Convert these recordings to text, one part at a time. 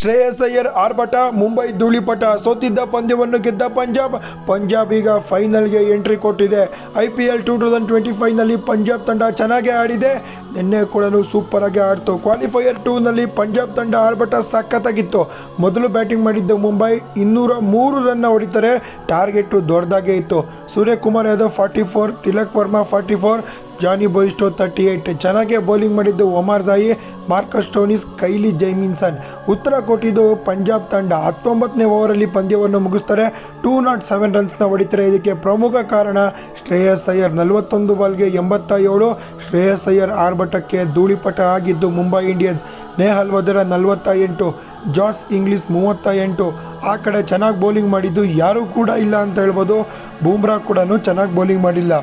ಶ್ರೇಯಸ್ ಅಯ್ಯರ್ ಆರ್ಭಟ, ಮುಂಬೈ ಧೂಳಿಪಟ ಸೋತಿದ್ದ ಪಂದ್ಯವನ್ನು ಗೆದ್ದ ಪಂಜಾಬ್. ಪಂಜಾಬ್ ಈಗ ಫೈನಲ್ಗೆ ಎಂಟ್ರಿ ಕೊಟ್ಟಿದೆ. I P L two thousand twenty ಫೈವ್ನಲ್ಲಿ Punjab ತಂಡ ಚೆನ್ನಾಗೇ ಆಡಿದೆ. ನಿನ್ನೆ ಕೂಡ ಸೂಪರ್ ಆಗಿ ಆಡ್ತು. ಕ್ವಾಲಿಫೈಯರ್ ಟೂನಲ್ಲಿ ಪಂಜಾಬ್ ತಂಡ ಆರ್ಭಟ ಸಖತ್ತಾಗಿತ್ತು. ಮೊದಲು ಬ್ಯಾಟಿಂಗ್ ಮಾಡಿದ್ದ ಮುಂಬೈ ಇನ್ನೂರ ಮೂರು ರನ್ನ ಹೊಡಿತಾರೆ. ಟಾರ್ಗೆಟು ದೊಡ್ಡದಾಗೇ ಇತ್ತು. Suryakumar Yadav forty four, Tilak Varma forty four Jonny Bairstow thirty eight ಚೆನ್ನಾಗೇ ಬೌಲಿಂಗ್ ಮಾಡಿದ್ದು ಒಮಾರ್ ಜಾಯಿ ಮಾರ್ಕಸ್ ಟೋನಿಸ್, ಕೈಲಿ ಜೈಮಿನ್ಸನ್. ಉತ್ತರ ಕೊಟ್ಟಿದ್ದು ಪಂಜಾಬ್ ತಂಡ. ಹತ್ತೊಂಬತ್ತನೇ ಓವರಲ್ಲಿ ಪಂದ್ಯವನ್ನು ಮುಗಿಸ್ತಾರೆ. ಟೂ ನಾಟ್ ಸೆವೆನ್ ರನ್ಸ್ನ ಹೊಡಿತಾರೆ. ಇದಕ್ಕೆ ಪ್ರಮುಖ ಕಾರಣ ಶ್ರೇಯಸ್ ಅಯ್ಯರ್. ನಲವತ್ತೊಂದು ಬಾಲ್ಗೆ ಎಂಬತ್ತ ಏಳು ಶ್ರೇಯಸ್ ಅಯ್ಯರ್ ಆರ್ಭಟಕ್ಕೆ ಧೂಳಿಪಟ ಆಗಿದ್ದು ಮುಂಬೈ ಇಂಡಿಯನ್ಸ್ ನೇಹಲ್ ವದರ ನಲವತ್ತ ಎಂಟು ಜಾಸ್ ಇಂಗ್ಲಿಸ್ ಮೂವತ್ತ ಎಂಟು ಆ ಕಡೆ ಚೆನ್ನಾಗಿ ಬೌಲಿಂಗ್ ಮಾಡಿದ್ದು ಯಾರೂ ಕೂಡ ಇಲ್ಲ ಅಂತ ಹೇಳ್ಬೋದು. ಬೂಮ್ರಾ ಕೂಡ ಚೆನ್ನಾಗಿ ಬೌಲಿಂಗ್ ಮಾಡಿಲ್ಲ.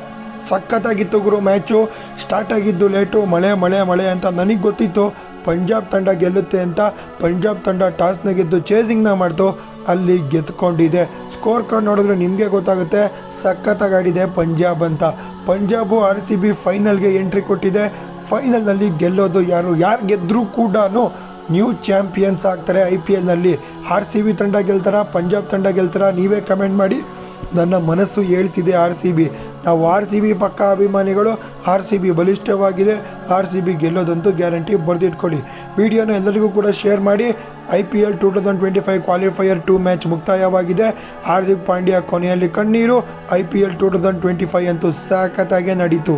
ಸಖತ್ತಾಗಿತ್ತು ಗುರು. ಮ್ಯಾಚು ಸ್ಟಾರ್ಟ್ ಆಗಿದ್ದು ಲೇಟು ಮಳೆ ಮಳೆ ಮಳೆ ಅಂತ ನನಗೆ ಗೊತ್ತಿತ್ತು. ಪಂಜಾಬ್ ತಂಡ ಗೆಲ್ಲುತ್ತೆ ಅಂತ ಪಂಜಾಬ್ ತಂಡ ಟಾಸ್ನ ಗೆದ್ದು ಚೇಸಿಂಗ್ನ ಮಾಡ್ತು. ಅಲ್ಲಿ ಗೆದ್ಕೊಂಡಿದೆ. ಸ್ಕೋರ್ ಕಾರ್ಡ್ ನೋಡಿದ್ರೆ ನಿಮಗೆ ಗೊತ್ತಾಗುತ್ತೆ. ಸಖತ್ತಾಗಿ ಆಡಿದೆ ಪಂಜಾಬ್ ಅಂತ. ಪಂಜಾಬು ಆರ್ ಸಿ ಬಿ ಫೈನಲ್ಗೆ ಎಂಟ್ರಿ ಕೊಟ್ಟಿದೆ. ಫೈನಲ್ನಲ್ಲಿ ಗೆಲ್ಲೋದು ಯಾರು? ಯಾರು ಗೆದ್ದರೂ ಕೂಡ ನ್ಯೂ ಚಾಂಪಿಯನ್ಸ್ ಆಗ್ತಾರೆ ಐ ಪಿ ಎಲ್ನಲ್ಲಿ. ಆರ್ ಸಿ ಬಿ ತಂಡ ಗೆಲ್ತಾರ, ಪಂಜಾಬ್ ತಂಡ ಗೆಲ್ತಾರ, ನೀವೇ ಕಮೆಂಟ್ ಮಾಡಿ. ನನ್ನ ಮನಸ್ಸು ಹೇಳ್ತಿದೆ ಆರ್ ಸಿ ಬಿ. ನಾವು ಆರ್ ಸಿ ಬಿ ಪಕ್ಕ ಅಭಿಮಾನಿಗಳು, ಆರ್ ಸಿ ಬಿ ಬಲಿಷ್ಠವಾಗಿದೆ, ಆರ್ ಸಿ ಬಿ ಗೆಲ್ಲೋದಂತೂ ಗ್ಯಾರಂಟಿ ಬರೆದಿಟ್ಕೊಳ್ಳಿ. ವಿಡಿಯೋನ ಎಲ್ಲರಿಗೂ ಕೂಡ ಶೇರ್ ಮಾಡಿ. I P L two thousand twenty five qualifier two match ಮುಕ್ತಾಯವಾಗಿದೆ. Hardik Pandya ಕೊನೆಯಲ್ಲಿ ಕಣ್ಣೀರು. I P L two thousand twenty five ಅಂತೂ ಸಖತ್ತಾಗೆ ನಡೀತು.